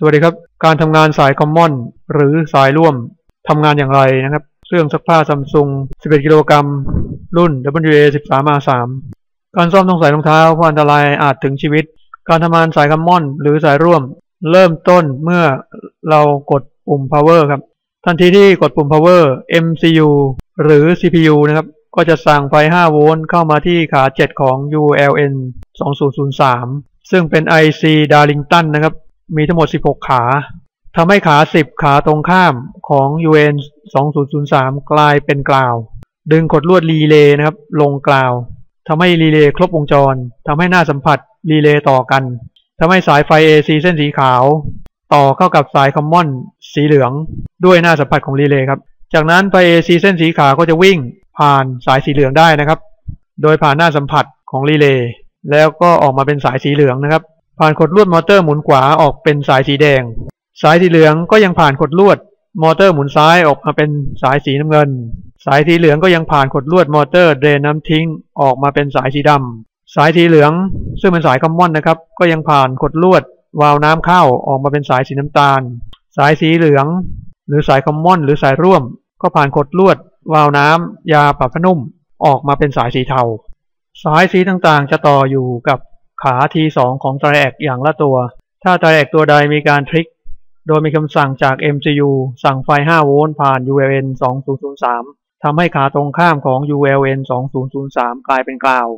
สวัสดีครับ การทำงานสายคอมมอนหรือสายร่วมทำงานอย่างไรนะครับเครื่องซักผ้าซัมซุง 11 กิโลกรัม รุ่น WA 13 R3 การซ่อมต้องใส่รองเท้าเพราะอันตรายอาจถึงชีวิต การทำงานสายคอมมอนหรือสายร่วม เริ่มต้นเมื่อเรากดปุ่ม power ครับ ทันทีที่กดปุ่ม power MCU หรือ CPU นะครับ ก็จะสั่งไฟ 5 โวลต์เข้ามาที่ขา 7 ของ ULN 2003 ซึ่งเป็น IC Darlington นะครับ มีทั้งหมด 16 ขาทำให้ขา 10 ขาตรงข้ามของ UN 2003 กลายเป็นกล่าว ดึงกดลวดรีเลย์นะครับ ลงกล่าวทำให้รีเลย์ครบวงจรทำให้หน้าสัมผัสรีเลย์ต่อกันทำให้สายไฟ AC เส้นสีขาว ต่อเข้ากับสายคอมมอนสีเหลืองด้วยหน้าสัมผัสของรีเลย์ครับ จากนั้นไฟ AC เส้นสีขาวก็จะวิ่งผ่านสายสีเหลืองได้นะครับ โดยผ่านหน้าสัมผัสของรีเลย์แล้วก็ออกมาเป็นสายสีเหลืองนะครับ ผ่านขดลวดมอเตอร์หมุนขวาออกเป็นสายสีแดง สายสีเหลืองก็ยังผ่านขดลวดมอเตอร์หมุนซ้ายออกมาเป็นสายสีน้ำเงิน สายสีเหลืองก็ยังผ่านขดลวดมอเตอร์เดรนน้ำทิ้งออกมาเป็นสายสีดำสายสีเหลืองซึ่งเป็นสายคอมมอนนะครับ ก็ยังผ่านขดลวดวาล์วน้ำเข้าออกมาเป็นสายสีน้ำตาล สายสีเหลือง หรือสายคอมมอน หรือสายร่วม ก็ผ่านขดลวดวาล์วน้ำยาปรับผ้านุ่มออกมาเป็นสายสีเทา สายสีต่างๆ จะต่ออยู่กับ ขา T2 ของไตรแอกอย่างละตัว ถ้าไตรแอกตัวใดมีการทริก โดยมีคำสั่งจาก MCU สั่งไฟ 5 โวลต์ผ่าน ULN 2003ทำให้ขาตรงข้ามของ ULN 2003 กลายเป็นกาว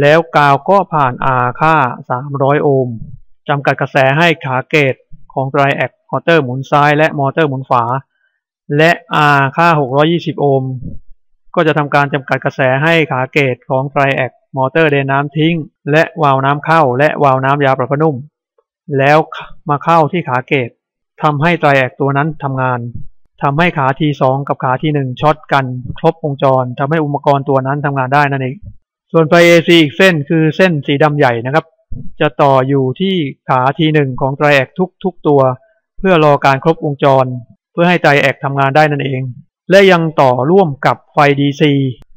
แล้วกาวก็ผ่าน R ค่า 300 โอห์มจำกัดกระแสให้ขาเกตของไตรแอกมอเตอร์หมุนซ้ายและมอเตอร์หมุนขวา และ R ค่า 620 โอห์มก็จะทำการจำกัดกระแสให้ขาเกตของไตรแอก มอเตอร์เดนน้ำทิ้ง และวาล์วน้ำเข้า และวาล์วน้ำยาปรับผ้านุ่ม แล้วมาเข้าที่ขาเกตทำให้ไตรแอกตัวนั้นทำงานทำให้ขาทีสองกับขาทีหนึ่งช็อตกัน ครบวงจรทำให้อุปกรณ์ตัวนั้นทำงานได้นั่นเอง ส่วนไฟ AC อีกเส้นคือเส้นสีดำใหญ่นะครับ จะต่ออยู่ที่ขาทีหนึ่งของไตรแอกทุกทุกตัว เพื่อรอการครบวงจร เพื่อให้ไตรแอกทำงานได้นั่นเอง และยังต่อร่วมกับไฟ DC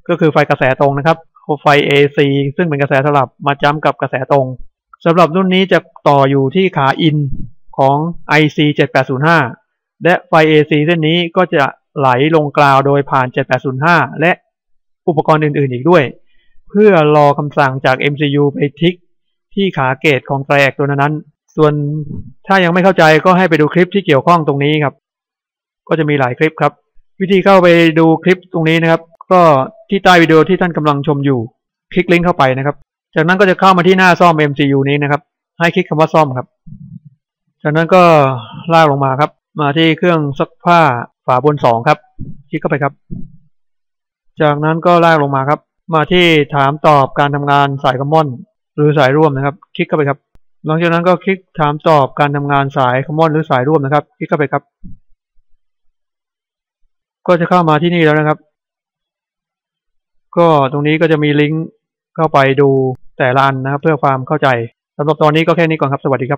ก็คือไฟกระแสตรงนะครับ ไฟ AC ซึ่งเป็นกระแสสลับมาจ้ำกับกระแสตรงสำหรับรุ่นนี้จะต่ออยู่ที่ขาอินของ IC 7805 และไฟ AC เส้นนี้ก็จะไหลลงกราวโดยผ่าน 7805 และอุปกรณ์อื่นๆ อีกด้วย เพื่อรอคำสั่งจาก MCU ไปทิกที่ขาเกตของแตรกตัวนั้น ส่วนถ้ายังไม่เข้าใจก็ให้ไปดูคลิปที่เกี่ยวข้องตรงนี้ครับ ก็จะมีหลายคลิปครับ วิธีเข้าไปดูคลิปตรงนี้นะครับ ก็ที่ใต้วิดีโอที่ท่านกำลังชมอยู่ คลิกลิงก์เข้าไปนะครับ จากนั้นก็จะเข้ามาที่หน้าซ่อม MCU นี้นะครับ ให้คลิกคำว่าซ่อมครับ จากนั้นก็ลากลงมาครับ มาที่เครื่องซักผ้าฝาบนสองครับ คลิกเข้าไปครับ จากนั้นก็ลากลงมาครับ มาที่ถามตอบการทำงานสายคอมมอน หรือสายร่วมนะครับ คลิกเข้าไปครับ หลังจากนั้นก็คลิกถามตอบการทำงานสายคอมมอน หรือสายร่วมนะครับ คลิกเข้าไปครับ ก็จะเข้ามาที่นี่แล้วนะครับ ก็ตรงนี้ก็จะมีลิงก์เข้าไปดูแต่ละอันนะครับ เพื่อความเข้าใจสำหรับตอนนี้ก็แค่นี้ก่อนครับสวัสดีครับ